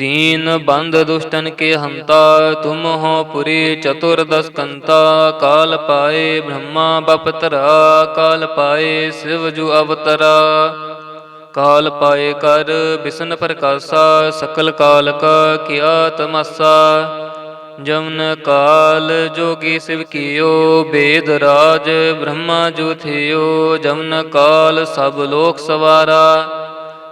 दीन बंद दुष्टन के हंता तुम हो पुरी चतुर्दश कंता काल पाए ब्रह्मा बपतरा काल पाए शिव जु अवतरा काल पाए कर बिसन प्रकाशा सकल काल का किया तमसा जमन काल जोगी शिव कियो वेद राज ब्रह्मा जु थियो जमन काल सब लोक सवारा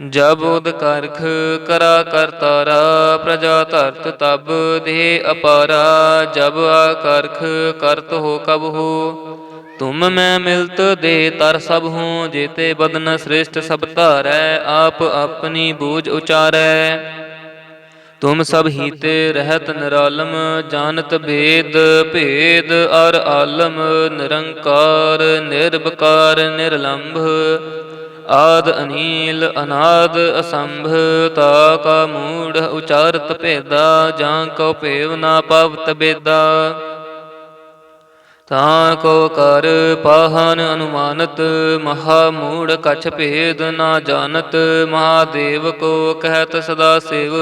ਜਬ ਉਦ ਕਰਖ ਕਰਾ ਕਰਤਾਰਾ ਪ੍ਰਜਾ ਧਰਤ ਤਬ ਦੇ ਅਪਾਰਾ, ਜਬ ਆ ਕਰਖ ਕਰਤ ਹੋ ਕਬ ਹੋ। ਤੁਮ ਮੈਂ ਮਿਲਤ ਦੇ ਤਰ ਸਭ ਹੂੰ, ਜੇਤੇ ਬਦਨ ਸ੍ਰੇਸ਼ਟ ਸਭ ਧਾਰੈ, ਆਪ ਆਪਣੀ ਬੂਝ ਉਚਾਰੈ। ਤੁਮ ਸਭ ਹੀ ਰਹਿਤ ਨਿਰਾਲਮ, ਜਾਣਤ ਭੇਦ ਭੇਦ ਅਰ ਆਲਮ, ਨਿਰੰਕਾਰ ਨਿਰਭਕਾਰ ਨਿਰਲੰਭ। ਆਦ ਅਨੀਲ ਅਨਾਦ ਅਸੰਭ, ਤਾ ਕਾ ਮੂੜ ਉਚਾਰਤ ਭੇਦਾ, ਜਾਂ ਕੋ ਭੇਵ ਨਾ ਪਵਤ ਬੇਦਾ। ਤਾਂ ਕੋ ਕਰ ਪਾਹਨ ਅਨੁਮਾਨਤ, ਮਹਾ ਮੂੜ ਕਛ ਭੇਦ ਨਾ ਜਾਣਤ, ਮਹਾਦੇਵ ਕੋ ਕਹਿਤ ਸਦਾ ਸਿਵ।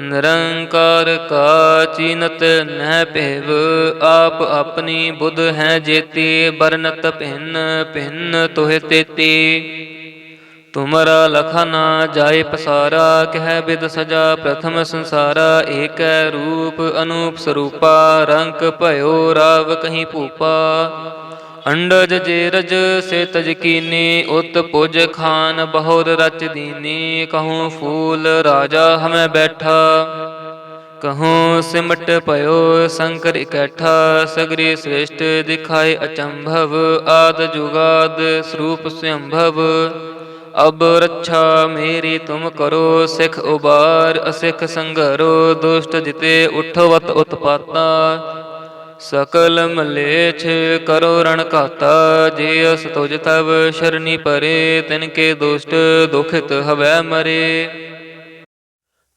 ਨਿਰੰਕਾਰ ਕਾ ਚੀਨਤ ਨਹਿ ਭੇਵ, ਆਪ ਆਪਣੀ ਬੁੱਧ ਹੈ ਜੇਤੀ ਬਰਨਤ ਭਿੰਨ ਭਿੰਨ ਤੋਹਿ ਤੇਤੀ। ਤੁਮਰਾ ਲਖਾ ਨਾ ਜਾਏ ਪਸਾਰਾ, ਕਹਿ ਬਿਦ ਸਜਾ ਪ੍ਰਥਮ ਸੰਸਾਰਾ, ਏਕੈ ਰੂਪ ਅਨੂਪ ਸਰੂਪਾ ਰੰਗ ਭਇਓ ਰਾਵ ਕਹੀਂ ਭੂਪਾ। ਅੰਡਜ ਜੇਰਜ ਸੇ ਤਜ ਕੀਨੀ, ਉਤ ਪੁਜ ਖਾਨ ਬਹੁਰ ਰਚ ਦੀਨੀ, ਕਹੂੰ ਫੂਲ ਰਾਜਾ ਹਮੈ ਬੈਠਾ। ਕਹੂੰ ਸਿਮਟ ਭਇਓ ਸ਼ੰਕਰ ਇਕੱਠਾ, ਸਗਰੀ ਸ੍ਰੇਸ਼ਟ ਦਿਖਾਏ ਅਚੰਭਵ, ਆਦ ਜੁਗਾਦ ਸਰੂਪ ਸੰਭਵ। ਅਬ ਰੱਛਾ ਮੇਰੀ ਤੁਮ ਕਰੋ, ਸਿਖ ਉਬਾਰ ਅਸਿਖ ਸੰਗਰੋ ਦੁਸ਼ਟ ਜਿਤੇ ਉਠਵਤ ਉਤਪਾਤਾ। ਸਕਲ ਮਲੇਛ ਕਰੋ ਰਣ ਘਾਤਾ, ਜੇ ਅਸ ਤੁਜ ਤਵ ਸ਼ਰਨੀ ਪਰੇ, ਤਿਨ ਕੇ ਦੁਸ਼ਟ ਦੁਖਿਤ ਹਵੈ ਮਰੇ।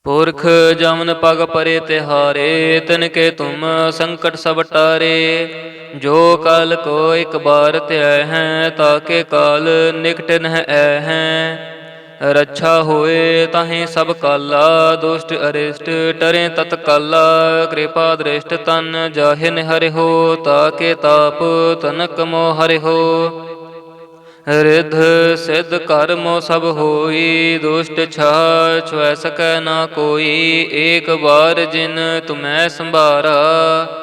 ਪੁਰਖ ਜਮਨ ਪਗ ਪਰੇ ਤਿਹਾਰੇ, ਤਿਨ ਕੇ ਤੁਮ ਸੰਕਟ ਸਭ ਟਾਰੇ। ਜੋ ਕਲ ਕੋ ਇਕ ਬਾਰ ਧਿਆਇ ਹੈ ਤਾਕੇ ਕਾਲ ਨਿਕਟ ਨਹਿ ਐ ਹੈ। ਰੱਛਾ ਹੋਏ ਤਾਹੇ ਸਭ ਕਾਲਾ, ਦੁਸ਼ਟ ਅਰਿਸ਼ਟ ਟਰੇ ਤਤ ਕਾਲਾ ਕਿਰਪਾ ਦ੍ਰਿਸ਼ਟ ਤਨ ਜਾਹਿਨ ਤਾ ਕੇ ਤਾਪ ਤਨਕ ਮੋ ਹਰਿਓ ਰਿਧ ਸਿਧ ਕਰਮੋ ਸਭ ਹੋਈ, ਦੁਸ਼ਟ ਛਾ ਛੁਐ ਸਕੈ ਨਾ ਕੋਈ, ਏਕ ਬਾਰ ਜਿਨ ਤੁਮੈ ਸੰਭਾਰਾ।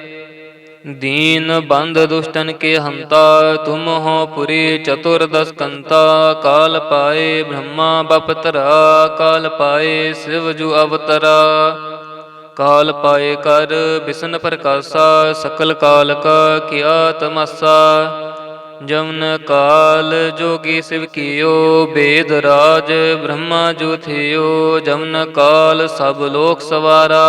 दीन बंद दुष्टन के हंता तुम हो पुरी चतुर्दश कंता काल पाए ब्रह्मा बपतरा काल पाए शिव जु अवतरा काल पाए कर बिसन प्रकाशा सकल काल का किया तमसा जमन काल जोगी शिव कियो वेद राज ब्रह्मा जो थियो जमन काल सब लोक सवारा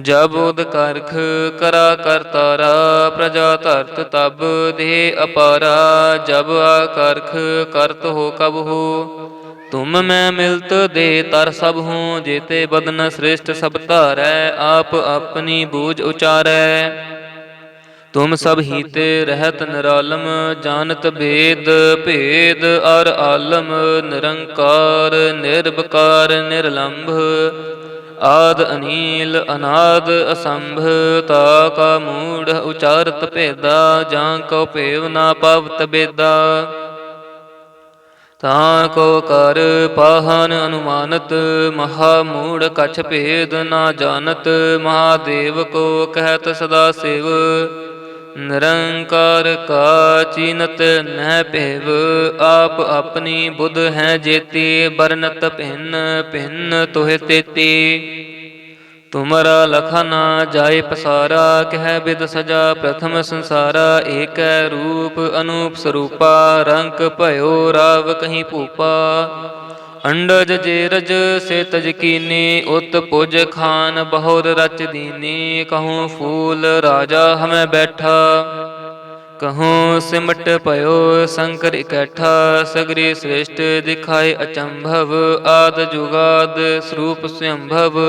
ਜਬ ਉਦ ਕਰਖ ਕਰਾ ਕਰਤਾਰਾ ਪ੍ਰਜਾ ਧਰਤ ਤਬ ਦੇ ਅਪਾਰਾ, ਜਬ ਆ ਕਰਖ ਕਰਤ ਹੋ ਕਬ ਹੋ। ਤੁਮ ਮੈਂ ਮਿਲਤ ਦੇ ਤਰ ਸਭ ਹੂੰ, ਜੇਤੇ ਬਦਨ ਸ੍ਰੇਸ਼ਟ ਸਭ ਧਾਰੈ, ਆਪ ਆਪਣੀ ਬੂਝ ਉਚਾਰੈ। ਤੁਮ ਸਭ ਹੀਤੇ ਰਹਿਤ ਨਿਰਾਲਮ, ਜਾਣਤ ਭੇਦ ਭੇਦ ਅਰ ਆਲਮ, ਨਿਰੰਕਾਰ ਨਿਰਭਕਾਰ ਨਿਰਲੰਭ। ਆਦ ਅਨੀਲ ਅਨਾਦ ਅਸੰਭ ਤਾ ਕਾ ਮੂੜ ਉਚਾਰਤ ਭੇਦਾ, ਜਾਂ ਕੋ ਭੇਵ ਨਾ ਪਵਤ ਬੇਦਾ। ਤਾਂ ਕੋ ਕਰ ਪਾਹਨ ਅਨੁਮਾਨਤ, ਮਹਾ ਮੂੜ ਕਛ ਭੇਦ ਨਾ ਜਾਣਤ, ਮਹਾਦੇਵ ਕੋ ਕਹਿਤ ਸਦਾ ਸਿਵ। ਨਿਰੰਕਾਰ ਕਾ ਚੀਨਤ ਨਹਿ ਭੇਵ, ਆਪ ਆਪਣੀ ਬੁੱਧ ਹੈ ਜੇਤੀ ਬਰਨਤ ਭਿੰਨ ਭਿੰਨ ਤੋਹਿ ਤੇਤੀ। ਤੁਮਰਾ ਲਖਾ ਨਾ ਜਾਏ ਪਸਾਰਾ, ਕਹਿ ਬਿਦ ਸਜਾ ਪ੍ਰਥਮ ਸੰਸਾਰਾ, ਏਕੈ ਰੂਪ ਅਨੂਪ ਸਰੂਪਾ ਰੰਗ ਭਇਓ ਰਾਵ ਕਹੀਂ ਭੂਪਾ। ਅੰਡਜ ਜੇਰਜ ਸੇ ਤਜ ਉਤ ਪੁਜ ਖਾਨ ਬਹੁਰ ਰਚ ਦੀਨੀ, ਕਹੂੰ ਫੂਲ ਰਾਜਾ ਹਮੈ ਬੈਠਾ। ਕਹੂੰ ਸਿਮਟ ਭਇਓ ਸੰਕਰ ਇਕੱਠਾ, ਸਗਰੀ ਸ੍ਰੇਸ਼ਟ ਦਿਖਾਏ ਅਚੰਭਵ, ਆਦ ਜੁਗਾਦ ਸਰੂਪ ਸੰਭਵ।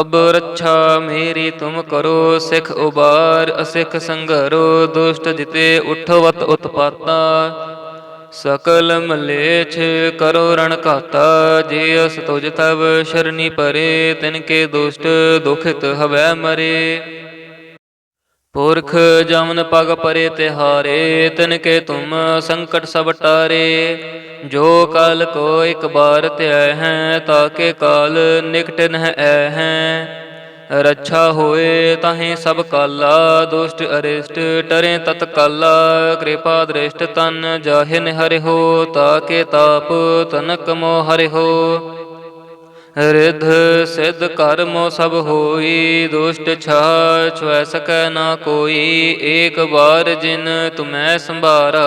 ਅਬ ਰੱਛਾ ਮੇਰੀ ਤੁਮ ਕਰੋ, ਸਿਖ ਉਬਾਰ, ਅਸਿਖ ਸੰਗਰੋ ਦੁਸ਼ਟ ਜਿਤੇ ਉਠਵਤ ਉਤਪਾਤਾ। ਸਕਲ ਮਲੇਛ ਕਰੋ ਰਣ ਘਾਤਾ, ਜੇ ਅਸ ਤੁਜ ਤਬ ਸ਼ਰਨੀ ਪਰੇ, ਤਿਨ ਕੇ ਦੁਸ਼ਟ ਦੁਖਿਤ ਹਵੈ ਮਰੇ। ਪੁਰਖ ਜਮਨ ਪਗ ਪਰੇ ਤਿਹਾਰੇ, ਤਿਨ ਕੇ ਤੁਮ ਸੰਕਟ ਸਭ ਟਾਰੇ। ਜੋ ਕਾਲ ਕੋ ਇਕ ਬਾਰ ਧਿਆਇ ਹੈ ਤਾਕੇ ਕਾਲ ਨਿਕਟ ਨਹਿ ਐ ਹੈ। ਰੱਛਾ ਹੋਏ ਤਾਹੇ ਸਭ ਕਾਲਾ। ਦੁਸ਼ਟ ਅਰਿਸ਼ਟ ਟਰੇ ਤਤ ਕਾਲਾ। ਕਿਰਪਾ ਦ੍ਰਿਸ਼ਟ ਤਨ ਜਾਹਿਨ ਹਰਿ ਹੋ, ਤਾਕੇ ਤਾਪ ਤਨਕ ਮੋ ਹਰਿ ਹੋ। ਰਿਧ ਸਿਧ ਕਰਮੋ ਸਭ ਹੋਈ, ਦੁਸ਼ਟ ਛਾ ਛੁਐ ਸਕੈ ਨਾ ਕੋਈ। ਏਕ ਬਾਰ ਜਿਨ ਤੁਮੈ ਸੰਭਾਰਾ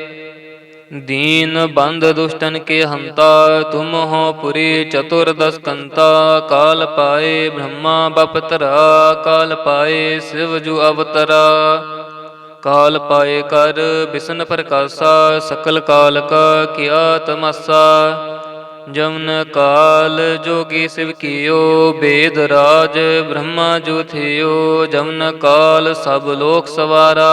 दीन बंद दुष्टन के हंता तुम हो पुरी चतुर्दश कंता काल पाए ब्रह्मा बपतरा काल पाए शिव जु अवतरा काल पाए कर बिसन प्रकाशा सकल काल का किया तमसा जमन काल जोगी शिव कियो वेद राज ब्रह्मा जो थियो जमन काल सब लोक सवारा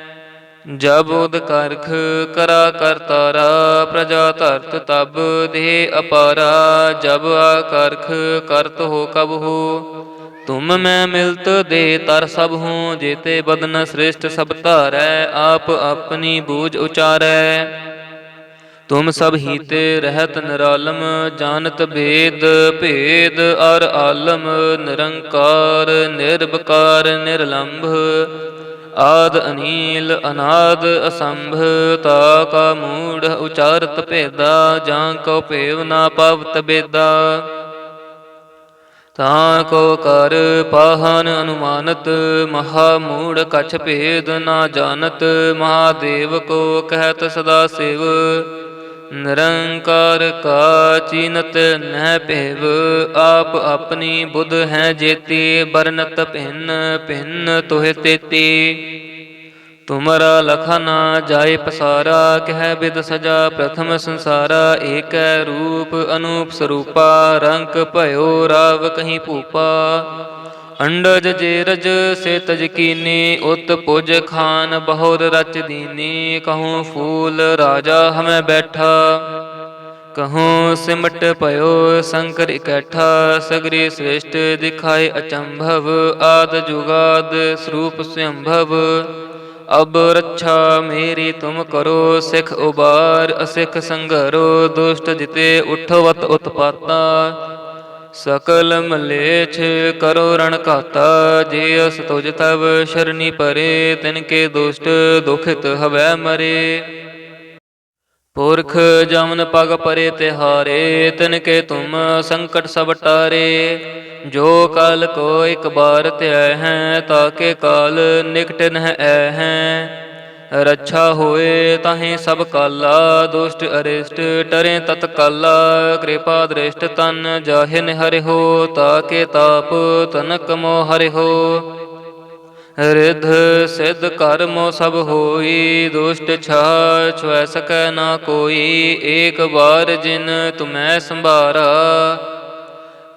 ਜਬ ਉਦ ਕਰਖ ਕਰਾ ਕਰਤਾਰਾ ਪ੍ਰਜਾ ਧਰਤ ਤਬ ਦੇ ਅਪਾਰਾ, ਜਬ ਆ ਕਰਖ ਕਰਤ ਹੋ ਕਬ ਹੋ। ਤੁਮ ਮੈਂ ਮਿਲਤ ਦੇ ਤਰ ਸਭ ਹੂੰ, ਜੇਤੇ ਬਦਨ ਸ੍ਰੇਸ਼ਟ ਸਭ ਧਾਰੈ, ਆਪ ਆਪਣੀ ਬੂਝ ਉਚਾਰੈ। ਤੁਮ ਸਭ ਹੀਤੇ ਰਹਿਤ ਨਿਰਾਲਮ, ਜਾਣਤ ਭੇਦ ਭੇਦ ਅਰ ਆਲਮ, ਨਿਰੰਕਾਰ ਨਿਰਭਕਾਰ ਨਿਰਲੰਭ ਆਦ ਅਨੀਲ ਅਨਾਦ ਅਸੰਭ, ਤਾ ਕਾ ਮੂੜ ਉਚਾਰਤ ਭੇਦਾ, ਜਾਂ ਕੋ ਭੇਵ ਨਾ ਪਵਤ ਬੇਦਾ। ਤਾਂ ਕੋ ਕਰ ਪਾਹਨ ਅਨੁਮਾਨਤ, ਮਹਾ ਮੂੜ ਕਛ ਭੇਦ ਨਾ ਜਾਣਤ, ਮਹਾਦੇਵ ਕੋ ਕਹਿਤ ਸਦਾ ਸਿਵ। ਨਿਰੰਕਾਰ ਕਾ ਚੀਨਤ ਨਹਿ ਭੇਵ, ਆਪ ਆਪਣੀ ਬੁੱਧ ਹੈ ਜੇਤੀ ਬਰਨਤ ਭਿੰਨ ਭਿੰਨ ਤੋਹਿ ਤੇਤੀ। ਤੁਮਰਾ ਲਖਾ ਨਾ ਜਾਏ ਪਸਾਰਾ, ਕਹਿ ਬਿਦ ਸਜਾ ਪ੍ਰਥਮ ਸੰਸਾਰਾ, ਏਕੈ ਰੂਪ ਅਨੂਪ ਸਰੂਪਾ, ਰੰਕ ਭਇਓ ਰਾਵ ਕਹੀਂ ਭੂਪਾ। ਅੰਡਜ ਜੇਰਜ ਸੇ ਤਜਕੀਨੀ ਉਤ ਪੁਜ ਖਾਨ ਬਹੁਰ ਰਚ ਦੀਨੀ, ਕਹੂੰ ਫੂਲ ਰਾਜਾ ਹਮੈ ਬੈਠਾ। ਕਹੂੰ ਸਿਮਟ ਭਇਓ ਸ਼ੰਕਰ ਇਕੱਠਾ, ਸਗਰੀ ਸ੍ਰੇਸ਼ਟ ਦਿਖਾਏ ਅਚੰਭਵ, ਆਦ ਜੁਗਾਦ ਸਰੂਪ ਸੰਭਵ। ਅਬ ਰੱਛਾ ਮੇਰੀ ਤੁਮ ਕਰੋ, ਸਿਖ ਉਬਾਰ, ਅਸਿਖ ਸੰਗਰੋ ਦੁਸ਼ਟ ਜਿਤੇ ਉਠਵਤ ਉਤਪਾਤਾ। ਸਕਲ ਮਲੇਛ ਕਰੋ ਰਣ ਘਾਤਾ, ਜੇ ਅਸ ਤੁਜ ਤਵ ਸ਼ਰਨੀ ਪਰੇ, ਤਿਨ ਕੇ ਦੁਸ਼ਟ ਦੁਖਿਤ ਹਵੈ ਮਰੇ। ਪੁਰਖ ਜਮਨ ਪਗ ਪਰੇ ਤਿਹਾਰੇ, ਤਿਨ ਕੇ ਤੁਮ ਸੰਕਟ ਸਭ ਟਾਰੇ। ਜੋ ਕਾਲ ਕੋ ਇਕ ਬਾਰ ਧਿਆਇ ਹੈ ਤਾਕੇ ਕਾਲ ਨਿਕਟ ਨਹਿ ਐ ਹੈ। ਰੱਛਾ ਹੋਏ ਤਾਹੇ ਸਭ ਕਾਲਾ, ਦੁਸ਼ਟ ਅਰਿਸ਼ਟ ਟਰੇ ਤਤ ਕਾਲਾ, ਕਿਰਪਾ ਦ੍ਰਿਸ਼ਟ ਤਨ ਜਾਹਿ ਨਿਹਰਿ ਹੋ, ਤਾਕੇ ਤਾਪ ਤਨਕ ਮੋ ਹਰਿ ਹੋ। ਰਿਧ ਸਿਧ ਕਰਮੋ ਸਭ ਹੋਈ, ਦੁਸ਼ਟ ਛਾ ਛੁਐ ਸਕੈ ਨਾ ਕੋਈ, ਏਕ ਵਾਰ ਜਿਨ ਤੁਮੈ ਸੰਭਾਰਾ।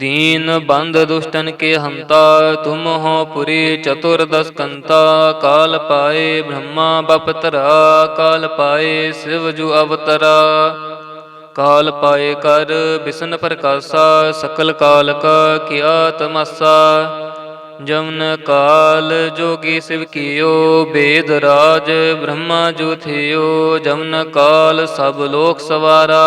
दीन बंद दुष्टन के हंता तुम हो पुरी चतुर्दश कंता काल पाए ब्रह्मा बपतरा काल पाए शिव जु अवतरा काल पाए कर बिसन प्रकाशा सकल काल का किया तमसा जमन काल जोगी शिव कियो वेद राज ब्रह्मा जो थियो जमन काल सब लोक सवारा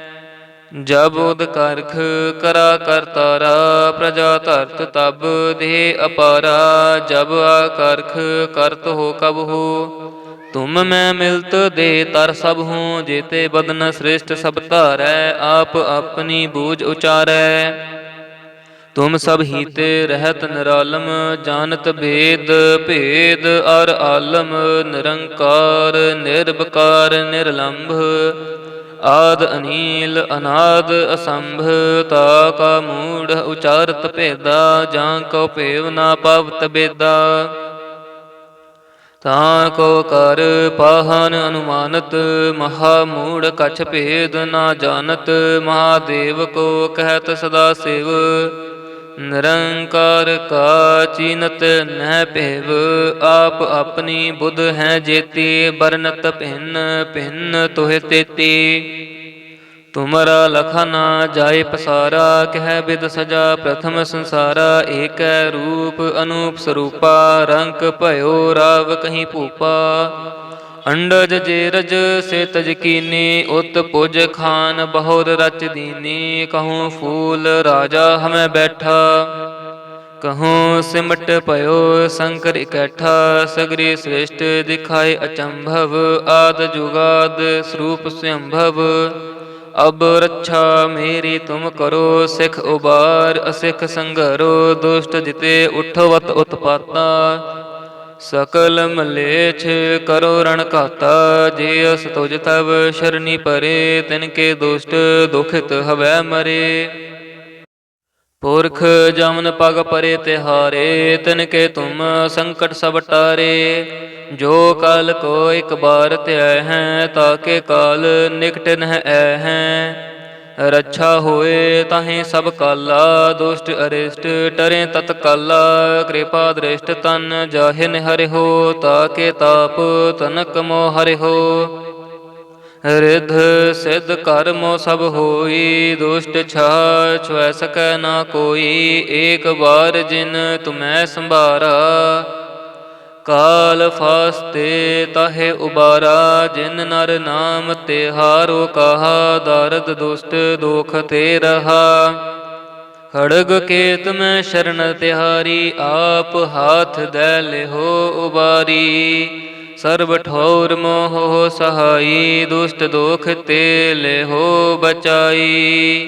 ਜਬ ਉਦ ਕਰਖ ਕਰਾ ਕਰਤਾਰਾ ਪ੍ਰਜਾ ਧਰਤ ਤਬ ਦੇ ਅਪਾਰਾ, ਜਬ ਆ ਕਰਖ ਕਰਤ ਹੋ ਕਬ ਹੋ। ਤੁਮ ਮੈਂ ਮਿਲਤ ਦੇ ਤਰ ਸਭ ਹੂੰ, ਜੇਤੇ ਬਦਨ ਸ੍ਰੇਸ਼ਟ ਸਭ ਧਾਰੈ, ਆਪ ਆਪਣੀ ਬੂਝ ਉਚਾਰੈ। ਤੁਮ ਸਭ ਹੀਤੇ ਰਹਿਤ ਨਿਰਾਲਮ, ਜਾਣਤ ਭੇਦ ਭੇਦ ਅਰ ਆਲਮ, ਨਿਰੰਕਾਰ ਨਿਰਭਕਾਰ ਨਿਰਲੰਭ। ਆਦ ਅਨੀਲ ਅਨਾਦ ਅਸੰਭ, ਤਾ ਕਾ ਮੂੜ ਉਚਾਰਤ ਭੇਦਾ, ਜਾਂ ਕੋ ਭੇਵ ਨਾ ਪਵਤ ਬੇਦਾ। ਤਾਂ ਕੋ ਕਰ ਪਾਹਨ ਅਨੁਮਾਨਤ, ਮਹਾ ਮੂੜ ਕਛ ਭੇਦ ਨਾ ਜਾਣਤ, ਮਹਾਦੇਵ ਕੋ ਕਹਿਤ ਸਦਾ ਸਿਵ। ਨਿਰੰਕਾਰ ਕਾ ਚੀਨਤ ਨਹਿ ਭੇਵ, ਆਪ ਆਪਣੀ ਬੁੱਧ ਹੈ ਜੇਤੀ ਬਰਨਤ ਭਿੰਨ ਭਿੰਨ ਤੋਹਿ ਤੇਤੀ। ਤੁਮਰਾ ਲਖਾ ਨਾ ਜਾਏ ਪਸਾਰਾ, ਕਹਿ ਬਿਦ ਸਜਾ ਪ੍ਰਥਮ ਸੰਸਾਰਾ, ਏਕੈ ਰੂਪ ਅਨੂਪ ਸਰੂਪਾ ਰੰਗ ਭਇਓ ਰਾਵ ਕਹੀਂ ਭੂਪਾ। ਅੰਡਜ ਜੇਰਜ ਰਜ ਸੇ ਉਤ ਪੁਜ ਖਾਨ ਬਹੁਰ ਰਚ ਦੀਨੀ, ਕਹੂੰ ਫੂਲ ਰਾਜਾ ਹਮੈ ਬੈਠਾ। ਕਹੂੰ ਸਿਮਟ ਭਇਓ ਸ਼ੰਕਰ ਇਕੱਠਾ, ਸਗਰੀ ਸ੍ਰੇਸ਼ਟ ਦਿਖਾਏ ਅਚੰਭਵ, ਆਦ ਜੁਗਾਦ ਸਰੂਪ ਸੰਭਵ। ਅਬ ਰੱਛਾ ਮੇਰੀ ਤੁਮ ਕਰੋ, ਸਿਖ ਉਬਾਰ ਅਸਿਖ ਸੰਗਰੋ ਦੁਸ਼ਟ ਜਿਤੇ ਉਠਵਤ ਉਤਪਾਤਾ। ਸਕਲ ਮਲੇਛ ਕਰੋ ਰਣ ਘਾਤਾ, ਜੇ ਅਸ ਤੁਜ ਤਵ ਸ਼ਰਨੀ ਪਰੇ, ਤਿਨ ਕੇ ਦੁਸ਼ਟ ਦੁਖਿਤ ਹਵੈ ਮਰੇ। ਪੁਰਖ ਜਮਨ ਪਗ ਪਰੇ ਤਿਹਾਰੇ, ਤਿਨ ਕੇ ਤੁਮ ਸੰਕਟ ਸਭ ਟਾਰੇ। ਜੋ ਕਲ ਕੋ ਇਕ ਬਾਰ ਧਿਆਇ ਹੈ ਤਾਕੇ ਕਾਲ ਨਿਕਟ ਨਹਿ ਐ ਹੈ। ਰੱਛਾ ਹੋਏ ਤਾਹੇ ਸਭ ਕਾਲਾ, ਦੁਸ਼ਟ ਅਰਿਸ਼ਟ ਟਰੇ ਤਤਕਾਲਾ, ਕਿਰਪਾ ਦ੍ਰਿਸ਼ਟ ਤਨ ਜਾਹਿਨ ਹਰਿ ਤਾਕੇ ਤਾਪ ਤਨਕ ਮੋ ਹਰਿ ਰਿਧ ਸਿਧ ਕਰਮੋ ਸਭ ਹੋਈ, ਦੁਸ਼ਟ ਛਾ ਛੁਐ ਸਕੈ ਨਾ ਕੋਈ, ਏਕ ਬਾਰ ਜਿਨ ਤੁਮੈ ਸੰਭਾਰਾ। ਕਾਲ ਫਾਸਤੇ ਤਾਹੇ ਉਬਾਰਾ, ਜਿਨ ਨਰ ਨਾਮ ਤੇ ਹਾਰੋ ਕਹਾ, ਦਰਦ ਦੁਸ਼ਟ ਦੋਖ ਤੇ ਰਹਾ। ਖੜਗ ਕੇਤ ਮੈਂ ਸ਼ਰਨ ਤਿਹਾਰੀ, ਆਪ ਹਾਥ ਦੈ ਲਿਹੋ ਉਬਾਰੀ। ਸਰਬ ਠੌਰ ਮੋਹ ਸਹਾਈ, ਦੁਸ਼ਟ ਦੁਖ ਤੇ ਲਿਹੋ ਬਚਾਈ।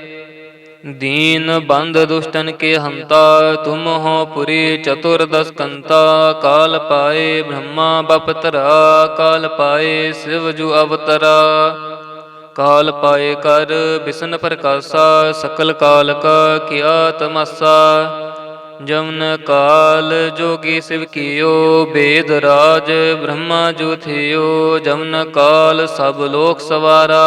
दीन बंद दुष्टन के हंता तुम हो पुरी चतुर्दश कंता काल पाए ब्रह्मा बपतरा काल पाए शिव जु अवतरा काल पाए कर विष्ण प्रकाशा सकल काल का किया तमसा जमन काल जोगी शिव कियो वेद राज ब्रह्मा जो थियो जमन काल सब लोक सवारा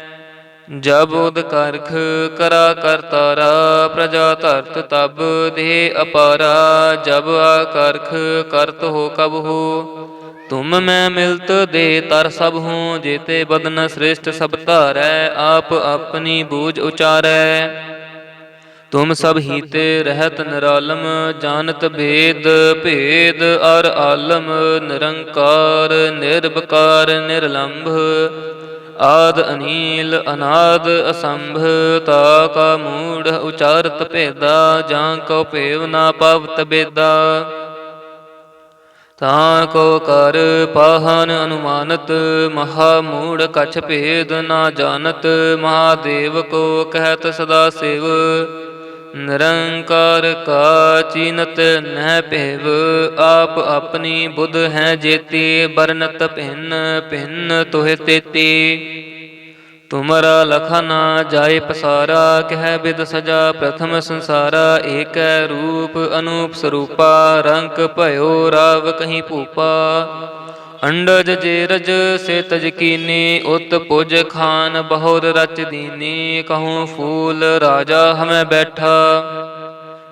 ਜਬ ਉਦ ਕਰਖ ਕਰਾ ਕਰਤਾਰਾ ਪ੍ਰਜਾ ਧਰਤ ਤਬ ਦੇ ਅਪਾਰਾ, ਜਬ ਆ ਕਰਖ ਕਰਤ ਹੋ ਕਬ ਹੋ। ਤੁਮ ਮੈਂ ਮਿਲਤ ਦੇ ਤਰ ਸਭ ਹੂੰ, ਜੇਤੇ ਬਦਨ ਸ੍ਰੇਸ਼ਟ ਸਭ ਧਾਰੈ, ਆਪ ਆਪਣੀ ਬੂਝ ਉਚਾਰੈ। ਤੁਮ ਸਭ ਹੀਤੇ ਰਹਿਤ ਨਿਰਾਲਮ, ਜਾਣਤ ਭੇਦ ਭੇਦ ਅਰ ਆਲਮ, ਨਿਰੰਕਾਰ ਨਿਰਭਕਾਰ ਨਿਰਲੰਭ। ਆਦ ਅਨੀਲ ਅਨਾਦ ਅਸੰਭ ਤਾ ਕਾ ਮੂੜ ਉਚਾਰਤ ਭੇਦਾ, ਜਾਂ ਕੋ ਭੇਵ ਨਾ ਪਵਤ ਬੇਦਾ। ਤਾਂ ਕੋ ਕਰ ਪਾਹਨ ਅਨੁਮਾਨਤ, ਮਹਾ ਮੂੜ ਕਛ ਭੇਦ ਨਾ ਜਾਣਤ, ਮਹਾਦੇਵ ਕੋ ਕਹਿਤ ਸਦਾ ਸਿਵ। ਨਿਰੰਕਾਰ ਕਾ ਚੀਨਤ ਨਹਿ ਭੇਵ, ਆਪ ਆਪਣੀ ਬੁੱਧ ਹੈ ਜੇਤੀ ਬਰਨਤ ਭਿੰਨ ਭਿੰਨ ਤੋਹਿ ਤੇਤੀ। ਤੁਮਰਾ ਨਾ ਜਾਏ ਪਸਾਰਾ, ਕਹਿ ਬਿਦ ਸਜਾ ਪ੍ਰਥਮ ਸੰਸਾਰਾ, ਏਕੈ ਰੂਪ ਅਨੂਪ ਸਰੂਪਾ, ਰੰਕ ਭਇਓ ਰਾਵ ਕਹੀਂ ਭੂਪਾ। ਅੰਡਜ ਜੇਰਜ ਸੇ ਤਜ ਕੀਨੀ, ਉਤ ਪੁਜ ਖਾਨ ਬਹੁਰ ਰਚ ਦੀਨੀ, ਕਹੂੰ ਫੂਲ ਰਾਜਾ ਹਮੈ ਬੈਠਾ।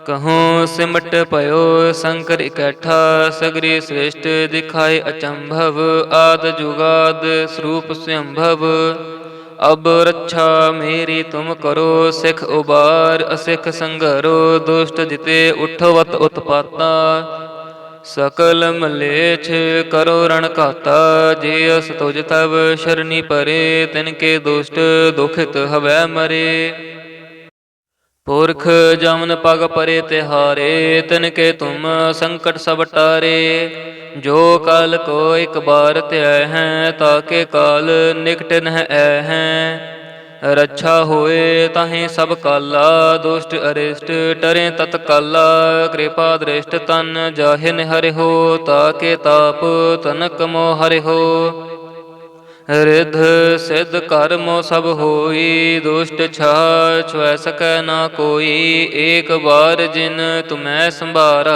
ਕਹੂੰ ਸਿਮਟ ਭਇਓ ਸ਼ੰਕਰ ਇਕੱਠਾ, ਸਗਰੀ ਸ੍ਰੇਸ਼ਟ ਦਿਖਾਏ ਅਚੰਭਵ, ਆਦ ਜੁਗਾਦ ਸਰੂਪ ਸੰਭਵ। ਅਬ ਰੱਛਾ ਮੇਰੀ ਤੁਮ ਕਰੋ, ਸਿਖ ਉਬਾਰ, ਅਸਿਖ ਸੰਗਰੋ ਦੁਸ਼ਟ ਜਿਤੇ ਉਠਵਤ ਉਤਪਾਤਾ। ਸਕਲ ਮਲੇਛ ਕਰੋ ਰਣ ਘਾਤਾ, ਜੇ ਅਸ ਤੁਜ ਤਬ ਸ਼ਰਨੀ ਪਰੇ, ਤਿਨ ਕੇ ਦੁਸ਼ਟ ਦੁਖਿਤ ਹਵੈ ਮਰੇ। ਪੁਰਖ ਜਮਨ ਪਗ ਪਰੇ ਤਿਹਾਰੇ, ਤਿਨ ਕੇ ਤੁਮ ਸੰਕਟ ਸਭ ਟਾਰੇ। ਜੋ ਕਲ ਕੋ ਇਕ ਬਾਰ ਧਿਆਇ ਹੈ ਤਾਕੇ ਕਾਲ ਨਿਕਟ ਨਹਿ ਐ ਹੈ। ਰੱਛਾ ਹੋਏ ਤਾਹੇ ਸਭ ਕਾਲਾ, ਦੁਸ਼ਟ ਅਰਿਸ਼ਟ ਟਰੇ ਤਤ ਕਾਲਾ, ਕਿਰਪਾ ਦ੍ਰਿਸ਼ਟ ਤਨ ਜਾਹਿਨ ਹਰਿ ਹੋ, ਤਾਕੇ ਤਾਪ ਤਨਕ ਮੋ ਹਰਿ ਹੋ। ਰਿਧ ਸਿਧ ਕਰਮੋ ਸਭ ਹੋਈ, ਦੁਸ਼ਟ ਛਾ ਛੁਐ ਸਕੈ ਨਾ ਕੋਈ, ਏਕ ਬਾਰ ਜਿਨ ਤੁਮੈ ਸੰਭਾਰਾ।